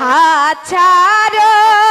하차려